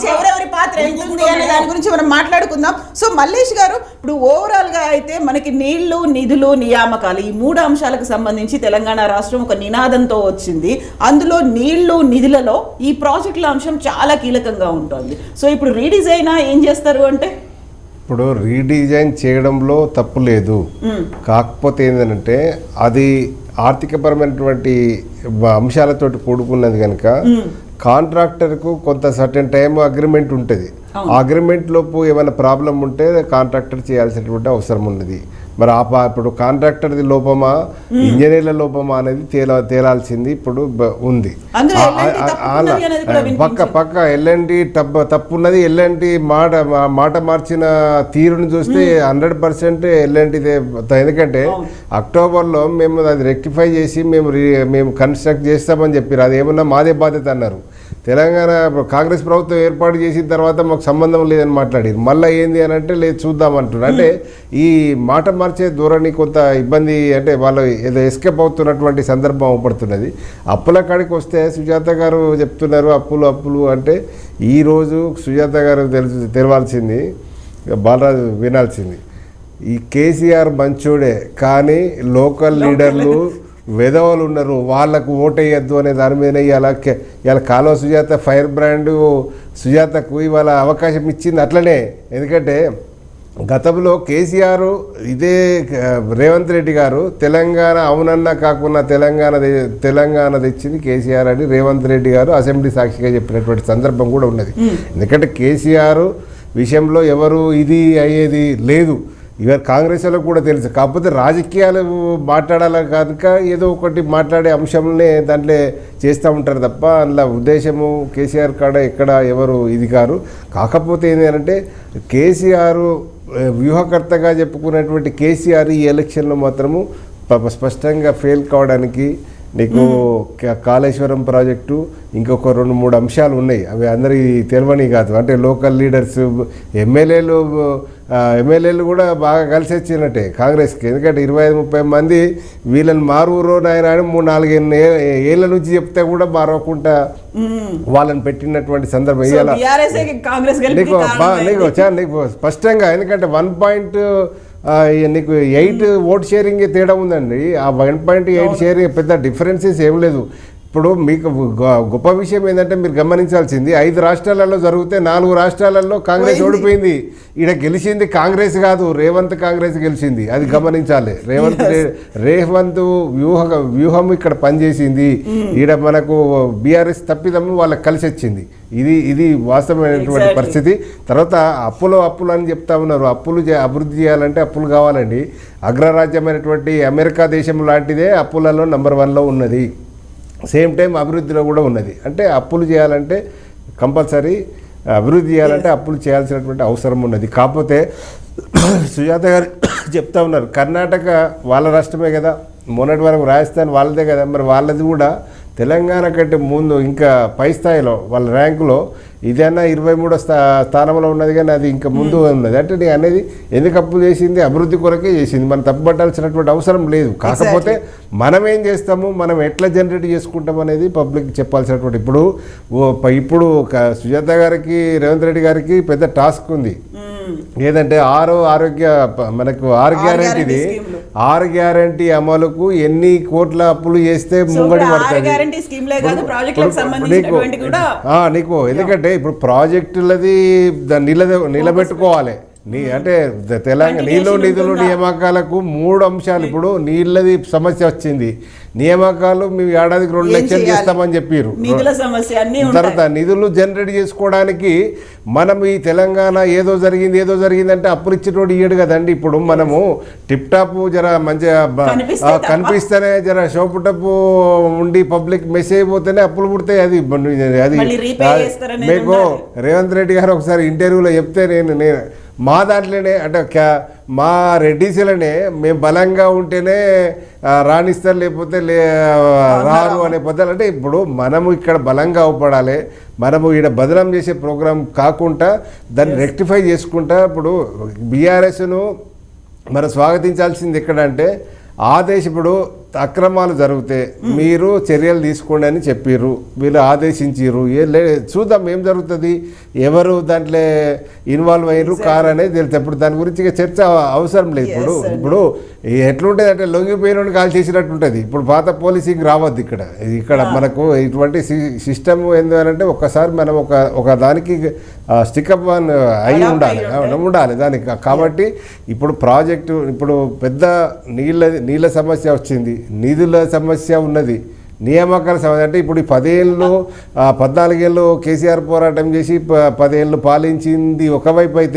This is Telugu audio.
సంబంధించి ఎవరెవరి పాత్ర ఉంది అనే దాని గురించి మనం మాట్లాడుకుందాం. సో మల్లేష్ గారు ఇప్పుడు ఓవరాల్గా అయితే మనకి నీళ్ళు నిధులు నియామకాలు ఈ మూడు అంశాలకు సంబంధించి తెలంగాణ రాష్ట్రం ఒక నినాదంతో వచ్చింది. అందులో నీళ్ళు నిధులలో ఈ ప్రాజెక్టుల అంశం చాలా కీలకంగా ఉంటుంది. సో ఇప్పుడు రీడిజైన్ ఏం చేస్తారు అంటే? ఇప్పుడు రీడిజైన్ చేయడంలో తప్పు లేదు. కాకపోతే ఏంటంటే అది ఆర్థికపరమైనటువంటి అంశాలతోటి కూడుకున్నది కనుక కాంట్రాక్టర్కు కొంత సర్టెన్ టైం అగ్రిమెంట్ ఉంటుంది. ఆ అగ్రిమెంట్ లోపు ఏమైనా ప్రాబ్లం ఉంటే కాంట్రాక్టర్ చేయాల్సినటువంటి అవసరం ఉన్నది. మరి ఆ పా- ఇప్పుడు కాంట్రాక్టర్ది లోపమా ఇంజనీర్ల లోపమా అనేది తేల తేలాల్సింది ఇప్పుడు ఉంది. ఉన్నది పక్క పక్క ఎల్ఎన్డి తప్పు తప్పున్నది ఎల్ఎన్టి మాట మాట మార్చిన తీరుని చూస్తే హండ్రెడ్ పర్సెంట్ ఎల్ఎన్టిదే ఎందుకంటే అక్టోబర్లో మేము అది రెక్టిఫై చేసి మేము రి- మేము కన్స్ట్రక్ట్ చేస్తామని చెప్పారు అది ఏమన్నా మాదే బాధ్యత అన్నారు. తెలంగాణ కాంగ్రెస్ ప్రభుత్వం ఏర్పాటు చేసిన తర్వాత మాకు సంబంధం లేదని మాట్లాడారు మళ్ళీ ఏంది అని అంటే లేదు చూద్దాం అంటున్నారు అంటే ఈ మాట మార్చే ధోరణి కొంత ఇబ్బంది అంటే వాళ్ళు ఏదో ఎస్కేప్ అవుతున్నటువంటి సందర్భం అవపడుతున్నది అప్పుల కాడికి వస్తే సుజాత గారు చెప్తున్నారు అప్పులు అప్పులు అంటే ఈరోజు సుజాత గారు తెలుసు తెలవాల్సింది బాలరాజు వినాల్సింది. ఈ కేసీఆర్ మంచోడే కానీ లోకల్ లీడర్లు వెధవలు ఉన్నారు వాళ్ళకు ఓటేయద్దు అనే దాని మీద ఇవాళ కే- ఇవాళ కాలువ సుజాత ఫైర్ బ్రాండ్ సుజాతకు ఇవాళ అవకాశం ఇచ్చింది అట్లనే. ఎందుకంటే గతంలో కేసీఆర్ ఇదే రేవంత్ రెడ్డి గారు తెలంగాణ అవునన్నా కాకుండా తెలంగాణ తెలంగాణ తెచ్చింది కేసీఆర్ అని రేవంత్ రెడ్డి గారు అసెంబ్లీ సాక్షిగా చెప్పినటువంటి సందర్భం కూడా ఉన్నది. ఎందుకంటే కేసీఆర్ విషయంలో ఎవరు ఇది అయ్యేది లేదు. ఇవాళ కాంగ్రెస్ వాళ్ళకు కూడా తెలుసు. కాకపోతే రాజకీయాలు మాట్లాడాలి కనుక ఏదో ఒకటి మాట్లాడే అంశంనే దాంట్లో చేస్తూ ఉంటారు తప్ప అందులో ఉద్దేశము కేసీఆర్ కాడ ఎక్కడ ఎవరు ఇది కారు. కాకపోతే ఏంటంటే కేసీఆర్ వ్యూహకర్తగా చెప్పుకున్నటువంటి కేసీఆర్ ఈ ఎలక్షన్లో మాత్రము స్పష్టంగా ఫెయిల్ కావడానికి నీకు కాళేశ్వరం ప్రాజెక్టు ఇంకొక రెండు మూడు అంశాలు ఉన్నాయి. అవి అందరి తెలియని కాదు. అంటే లోకల్ లీడర్స్ ఎమ్మెల్యేలు ఎమ్మెల్యేలు కూడా బాగా కలిసి వచ్చినట్టే కాంగ్రెస్కి. ఎందుకంటే ఇరవై ఐదు ముప్పై మంది వీళ్ళని మారువురో నాయన అని మూడు నాలుగు ఏళ్ళ నుంచి చెప్తే కూడా మారవకుండా వాళ్ళని పెట్టినటువంటి సందర్భం. ఇవాళ నీకు నీకు స్పష్టంగా ఎందుకంటే వన్ పాయింట్ నీకు ఎయిట్ ఓట్ షేరింగ్ తేడా ఉందండి. ఆ వన్ పాయింట్ ఎయిట్ షేరింగ్ పెద్ద డిఫరెన్సెస్ ఏం లేదు. ఇప్పుడు మీకు గొప్ప విషయం ఏంటంటే మీరు గమనించాల్సింది ఐదు రాష్ట్రాలలో జరిగితే నాలుగు రాష్ట్రాలలో కాంగ్రెస్ ఓడిపోయింది. ఈడ గెలిచింది కాంగ్రెస్ కాదు రేవంత్ కాంగ్రెస్ గెలిచింది. అది గమనించాలి. రేవంత్ రే- రేవంత్ వ్యూహ వ్యూహం ఇక్కడ పనిచేసింది. ఈడ మనకు బీఆర్ఎస్ తప్పిదము వాళ్ళకి కలిసి వచ్చింది ఇది ఇది వాస్తవమైనటువంటి. పరిస్థితి. తర్వాత అప్పులు అప్పులు అని చెప్తా ఉన్నారు. అప్పులు చే- అభివృద్ధి చేయాలంటే అప్పులు కావాలండి. అగ్రరాజ్యమైనటువంటి అమెరికా దేశం లాంటిదే అప్పులలో నంబర్ వన్లో ఉన్నది. సేమ్ టైం అభివృద్ధిలో కూడా ఉన్నది. అంటే అప్పులు చేయాలంటే కంపల్సరీ అభివృద్ధి చేయాలంటే అప్పులు చేయాల్సినటువంటి అవసరం ఉన్నది. కాకపోతే సుజాత గారు చెప్తా ఉన్నారు కర్ణాటక వాళ్ళ రాష్ట్రమే కదా మొన్నటి వరకు రాజస్థాన్ వాళ్ళదే కదా మరి వాళ్ళది కూడా తెలంగాణ కంటే ముందు ఇంకా పై స్థాయిలో వాళ్ళ ర్యాంకులో ఇదైనా ఇరవై మూడో స్థా స్థానంలో ఉన్నది కానీ అది ఇంకా ముందు ఉన్నది. అంటే నేను అనేది ఎందుకు అప్పు చేసింది అభివృద్ధి కొరకే చేసింది. మనం తప్పుపట్టాల్సినటువంటి అవసరం లేదు. కాకపోతే మనం ఏం చేస్తాము మనం ఎట్లా జనరేట్ చేసుకుంటాం అనేది పబ్లిక్ చెప్పాల్సినటువంటి ఇప్పుడు ఇప్పుడు సుజాత గారికి రేవంత్ రెడ్డి గారికి పెద్ద టాస్క్ ఉంది. ఏదంటే ఆరో ఆరోగ్య మనకు ఆరు గ్యారంటీది. లు. ఆరు గ్యారంటీ అమలుకు ఎన్ని కోట్ల అప్పులు చేస్తే ముంగడి పడుతుంది. గ్యారంటీ నీకు ఎందుకంటే ఇప్పుడు ప్రాజెక్టులది ద- నిల నిలబెట్టుకోవాలి. నీ అంటే తెలంగాణ నీళ్ళు నిధులు? నియామకాలకు మూడు అంశాలు ఇప్పుడు నీళ్ళది సమస్య వచ్చింది నియామకాలు మేము ఏడాదికి రెండు లక్షలు? చేస్తామని చెప్పారు తర్వాత నిధులు జనరేట్ చేసుకోవడానికి మనం ఈ తెలంగాణ ఏదో జరిగింది ఏదో జరిగింది అంటే అప్పులు ఇచ్చేటోడు ఇయ్యడు కదండి ఇప్పుడు మనము టిప్ టాప్ జర మంచిగా. కనిపిస్తేనే జర షోపుటప్పు ఉండి పబ్లిక్ మెసేజ్ పోతేనే అప్పులు పుడతాయి అది అది మీకు. రేవంత్ రెడ్డి గారు ఒకసారి ఇంటర్వ్యూలో చెప్తే నేను నేను మా దాంట్లోనే అంటే క్యా- మా రెడ్డిసీలనే మేము బలంగా ఉంటేనే రాణిస్తారు లేకపోతే లే రారు అనే పదాలు. అంటే ఇప్పుడు మనము ఇక్కడ బలంగా అవపడాలి మనము ఇక్కడ బదనం చేసే ప్రోగ్రాం కాకుండా దాన్ని రెక్టిఫై చేసుకుంటా. ఇప్పుడు బీఆర్ఎస్ను మనం స్వాగతించాల్సింది ఎక్కడంటే ఆ దేశ ఇప్పుడు అక్రమాలు జరిగితే మీరు చర్యలు తీసుకోండి అని చెప్పిర్రు. వీళ్ళు లే చూద్దాం ఏం జరుగుతుంది. ఎవరు దాంట్లో ఇన్వాల్వ్ అయ్యారు కార్ అనేది తెలుసు ఇప్పుడు దాని గురించి చర్చ అవసరం లేదు. ఇప్పుడు. ఇప్పుడు ఎట్లుంటుంది అంటే లొంగిపోయిన కాల్ చేసినట్టు ఉంటుంది ఇప్పుడు పాత పోలీసింగ్ రావద్దు ఇక్కడ. ఇక్కడ మనకు ఇటువంటి సిస్టమ్ ఏంటంటే ఒక్కసారి మనం ఒక ఒక దానికి స్టికప్ అయి ఉండాలి. ఉండాలి. దానికి. కాబట్టి ఇప్పుడు ప్రాజెక్టు ఇప్పుడు పెద్ద నీళ్ళ నీళ్ళ సమస్య వచ్చింది. నిధుల సమస్య ఉన్నది. నియామకాల సమస్య అంటే ఇప్పుడు ఈ పదేళ్ళు పద్నాలుగేళ్ళు కేసీఆర్ పోరాటం చేసి ప- పదేళ్ళు పాలించింది ఒకవైపు అయితే